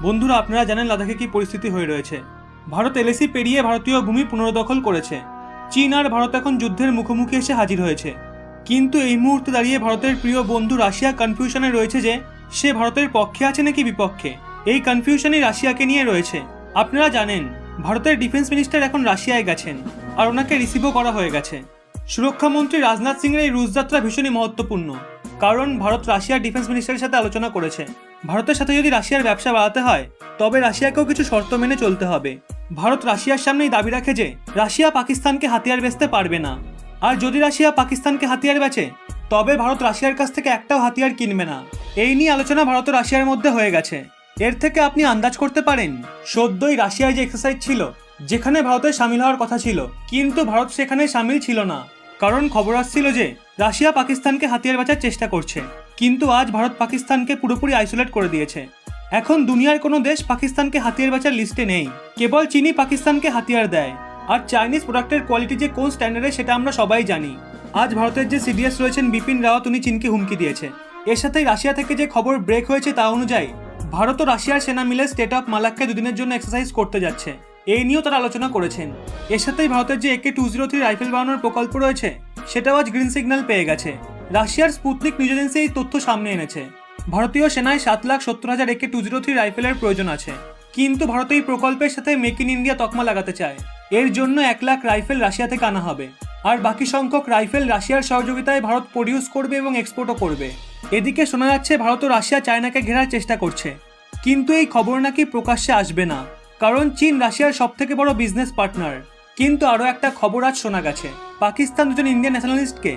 বন্ধুরা, আপনারা জানেন লাদাখে কি পরিস্থিতি হয়ে রয়েছে। ভারত এলএসি পেরিয়ে ভারতীয় ভূমি পুনর্দখল করেছে। চীন আর ভারত এখন যুদ্ধের মুখোমুখি এসে হাজির হয়েছে। কিন্তু এই মুহূর্তে দাঁড়িয়ে ভারতের প্রিয় বন্ধু রাশিয়া কনফিউশনে রয়েছে যে, সে ভারতের পক্ষে আছে নাকি বিপক্ষে? এই কনফিউশনই রাশিয়াকে নিয়ে রয়েছে। আপনারা জানেন, ভারতের ডিফেন্স মিনিস্টার এখন রাশিয়ায় গেছেন, আর ওনাকে রিসিভও করা হয়ে গেছে। সুরক্ষামন্ত্রী রাজনাথ সিং এর এই রুশ যাত্রা ভীষণই মহত্বপূর্ণ, কারণ ভারত রাশিয়ার ডিফেন্স মিনিস্টারের সাথে আলোচনা করেছে। ভারতের সাথে যদি রাশিয়ার ব্যবসা বাড়াতে হয়, তবে রাশিয়াকেও কিছু শর্ত মেনে চলতে হবে। ভারত রাশিয়ার সামনেই দাবি রাখে যে, রাশিয়া পাকিস্তানকে হাতিয়ার বেচতে পারবে না। আর যদি রাশিয়া পাকিস্তানকে হাতিয়ার বেচে, তবে ভারত রাশিয়ার কাছ থেকে একটাও হাতিয়ার কিনবে না। এই নিয়ে আলোচনা ভারত ও রাশিয়ার মধ্যে হয়ে গেছে। এর থেকে আপনি আন্দাজ করতে পারেন, সদ্যই রাশিয়ায় যে এক্সারসাইজ ছিল, যেখানে ভারতের সামিল হওয়ার কথা ছিল, কিন্তু ভারত সেখানে সামিল ছিল না। কারণ খবর আসছিল যে, রাশিয়া পাকিস্তানকে হাতিয়ার বাঁচার চেষ্টা করছে। কিন্তু আজ ভারত পাকিস্তানকে পুরোপুরি আইসোলেট করে দিয়েছে। এখন দুনিয়ার কোনো দেশ পাকিস্তানকে হাতিয়ার বাঁচার লিস্টে নেই। কেবল চীনই পাকিস্তানকে হাতিয়ার দেয়। আর চাইনিজ প্রোডাক্টের কোয়ালিটি যে কোন স্ট্যান্ডার্ডে সেটা আমরা সবাই জানি। আজ ভারতের যে সিডিএস রয়েছেন বিপিন রাওয়াত, উনি চীনকে হুমকি দিয়েছে। এর সাথেই রাশিয়া থেকে যে খবর ব্রেক হয়েছে তা অনুযায়ী, ভারত ও রাশিয়ার সেনা মিলে স্টেট অফ মালাক্কে দুদিনের জন্য এক্সারসাইজ করতে যাচ্ছে। এই নিয়েও তারা আলোচনা করেছেন। এর সাথেই ভারতের যে একে টু জিরো থ্রি রাইফেল বানানোর প্রকল্প রয়েছে, সেটাও আজ গ্রিন সিগন্যাল পেয়ে গেছে। রাশিয়ার স্পুতনিক নিউজ এজেন্সি এই তথ্য সামনে এনেছে। ভারতীয় সেনায় সাত লাখ সত্তর হাজার একে টু জিরো থ্রি রাইফেলের প্রয়োজন আছে। কিন্তু ভারত এই প্রকল্পের সাথে মেক ইন ইন্ডিয়া তকমা লাগাতে চায়। এর জন্য এক লাখ রাইফেল রাশিয়া থেকে আনা হবে। আর বাকি সংখ্যক রাইফেল রাশিয়ার সহযোগিতায় ভারত প্রডিউস করবে এবং এক্সপোর্টও করবে। এদিকে শোনা যাচ্ছে, ভারত ও রাশিয়া চায়নাকে ঘেরার চেষ্টা করছে। কিন্তু এই খবর নাকি প্রকাশ্যে আসবে না। কারণ চীন রাশিয়ার সব থেকে বড় বিজনেস পার্টনার কিন্তু আরও একটা খবর আজ শোনা গেছে। পাকিস্তান দুজন ইন্ডিয়ান ন্যাশনালিস্টকে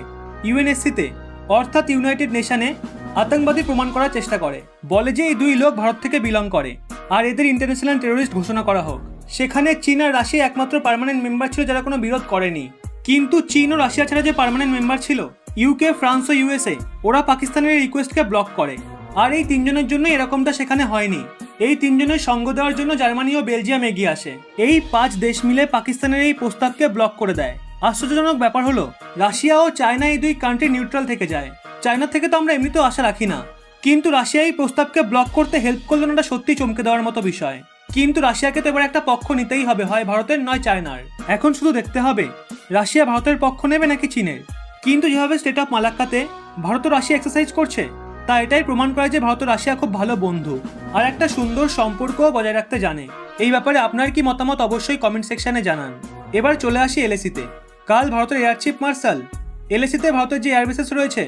ইউএনএসসিতে অর্থাৎ ইউনাইটেড নেশনে আতঙ্কবাদী প্রমাণ করার চেষ্টা করে। বলে যে এই দুই লোক ভারত থেকে বিলং করে। আর এদের ইন্টারন্যাশনাল টেরোরিস্ট ঘোষণা করা হোক। সেখানে চীন আর রাশিয়া একমাত্র পার্মানেন্ট মেম্বার ছিল যারা কোনো বিরোধ করেনি। কিন্তু চীন ও রাশিয়া ছাড়া যে পার্মানেন্ট মেম্বার ছিল ইউকে ফ্রান্স ও ইউএসএ ওরা পাকিস্তানের এই রিকোয়েস্টকে ব্লক করে। আর এই তিনজনের জন্য এরকমটা সেখানে হয়নি। এই তিনজনের সঙ্গ দেওয়ার জন্য জার্মানি ও বেলজিয়াম এগিয়ে আসে। এই পাঁচ দেশ মিলে পাকিস্তানের এই প্রস্তাবকে ব্লক করে দেয়। আশ্চর্যজনক ব্যাপার হলো, রাশিয়া ও চায়না এই দুই কান্ট্রি নিউট্রাল থেকে যায়। চায়না থেকে তো আমরা এমনিতেও আশা রাখি না। কিন্তু রাশিয়া এই প্রস্তাবকে ব্লক করতে হেল্প করলেন ওটা সত্যি চমকে দেওয়ার মতো বিষয়। কিন্তু রাশিয়াকে তো এবার একটা পক্ষ নিতেই হবে, হয় ভারতের নয় চায়নার। এখন শুধু দেখতে হবে, রাশিয়া ভারতের পক্ষ নেবে নাকি চীনের? কিন্তু যেভাবে স্টেট অফ মালাক্কাতে ভারত ও রাশিয়া এক্সারসাইজ করছে, তা এটাই প্রমাণ করে যে ভারত রাশিয়া খুব ভালো বন্ধু। আর একটা সুন্দর সম্পর্কও বজায় রাখতে জানে। এই ব্যাপারে আপনার কি মতামত অবশ্যই কমেন্ট সেকশনে জানান। এবার চলে আসি এলএসিতে কাল ভারতের এয়ার চিফ মার্শাল এলএসিতে ভারতের যে এয়ারবেসেস রয়েছে,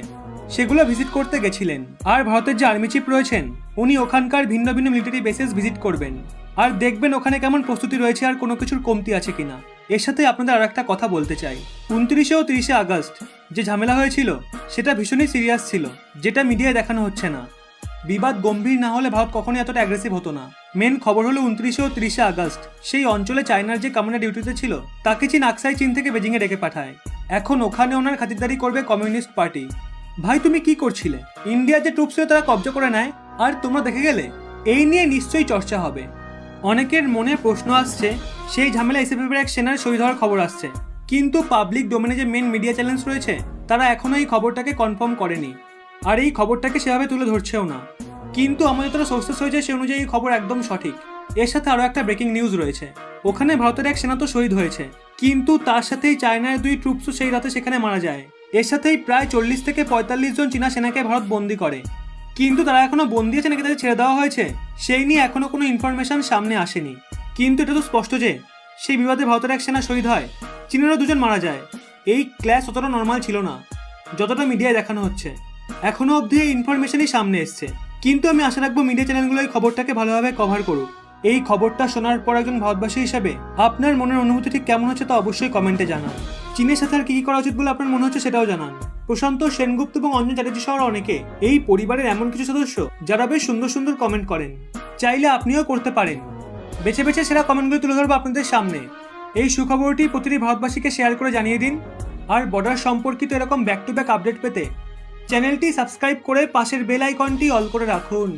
সেগুলো ভিজিট করতে গেছিলেন। আর ভারতের যে আর্মি চিফ রয়েছেন, উনি ওখানকার ভিন্ন ভিন্ন মিলিটারি বেসেস ভিজিট করবেন। আর দেখবেন ওখানে কেমন প্রস্তুতি রয়েছে আর কোনো কিছুর কমতি আছে কিনা। এর সাথে আপনাদের আর একটা কথা বলতে চাই। উনত্রিশে ও তিরিশে আগস্ট যে ঝামেলা হয়েছিল, সেটা ভীষণই সিরিয়াস ছিল, যেটা মিডিয়ায় দেখানো হচ্ছে না। বিবাদ গম্ভীর না হলে ভারত কখনোই এতটা অ্যাগ্রেসিভ হতো না। মেন খবর হলো উনত্রিশে ও তিরিশে আগস্ট। সেই অঞ্চলে চায়নার যে কমান্ডার ডিউটিতে ছিল, তাকে চীন আকসাই চীন থেকে বেজিংয়ে ডেকে পাঠায়। এখন ওখানে ওনার খাতিরদারি করবে কমিউনিস্ট পার্টি। ভাই, তুমি কি করছিলে? ইন্ডিয়া যে ছিল তারা কবজা করে নেয়, আর তোমরা দেখে গেলে? এই নিয়ে নিশ্চয়ই চর্চা হবে। অনেকের মনে প্রশ্ন আসছে, সেই ঝামেলা এসএফএফের এক সেনার শহীদ হওয়ার খবর আসছে। কিন্তু পাবলিক ডোমেনে যে মেন মিডিয়া চ্যালেঞ্জ রয়েছে, তারা এখনও এই খবরটাকে কনফার্ম করেনি। আর এই খবরটাকে সেভাবে তুলে ধরছেও না। কিন্তু আমার যতটা সোর্সেস হয়েছে সে অনুযায়ী খবর একদম সঠিক। এর সাথে আরও একটা ব্রেকিং নিউজ রয়েছে। ওখানে ভারতের এক সেনা তো শহীদ হয়েছে। কিন্তু তার সাথেই চায়নার দুই ট্রুপসও সেই রাতে সেখানে মারা যায়। এর সাথেই প্রায় চল্লিশ থেকে পঁয়তাল্লিশ জন চীনা সেনাকে ভারত বন্দি করে। কিন্তু তারা এখনও বন্দি আছে নাকি তাদের ছেড়ে দেওয়া হয়েছে, সেই নিয়ে এখনও কোনো ইনফরমেশন সামনে আসেনি। কিন্তু এটা তো স্পষ্ট যে, সেই বিবাদে ভারতের এক সেনা শহীদ হয়, চীনেরও দুজন মারা যায়। এই ক্ল্যাশ অতটা নর্মাল ছিল না, যতটা মিডিয়ায় দেখানো হচ্ছে। এখনও অবধি এই ইনফরমেশনই সামনে এসছে। কিন্তু আমি আশা রাখব মিডিয়া চ্যানেলগুলো এই খবরটাকে ভালোভাবে কভার করুক। এই খবরটা শোনার পর একজন ভারতবাসী হিসাবে আপনার মনের অনুভূতি ঠিক কেমন হচ্ছে তা অবশ্যই কমেন্টে জানান। চীনের সাথে আর কি কি করা উচিত বলে আপনার মনে হচ্ছে সেটাও জানান। প্রশান্ত সেনগুপ্ত এবং অঞ্জন চ্যাটার্জি সহ অনেকে এই পরিবারের এমন কিছু সদস্য যারা বেশ সুন্দর সুন্দর কমেন্ট করেন। চাইলে আপনিও করতে পারেন। বেছে বেছে সেরা কমেন্টগুলো তুলে ধরবো আপনাদের সামনে। এই সুখবরটি প্রতিটি ভারতবাসীকে শেয়ার করে জানিয়ে দিন। আর বর্ডার সম্পর্কিত এরকম ব্যাক টু ব্যাক আপডেট পেতে চ্যানেলটি সাবস্ক্রাইব করে পাশের বেল আইকনটি অল করে রাখুন।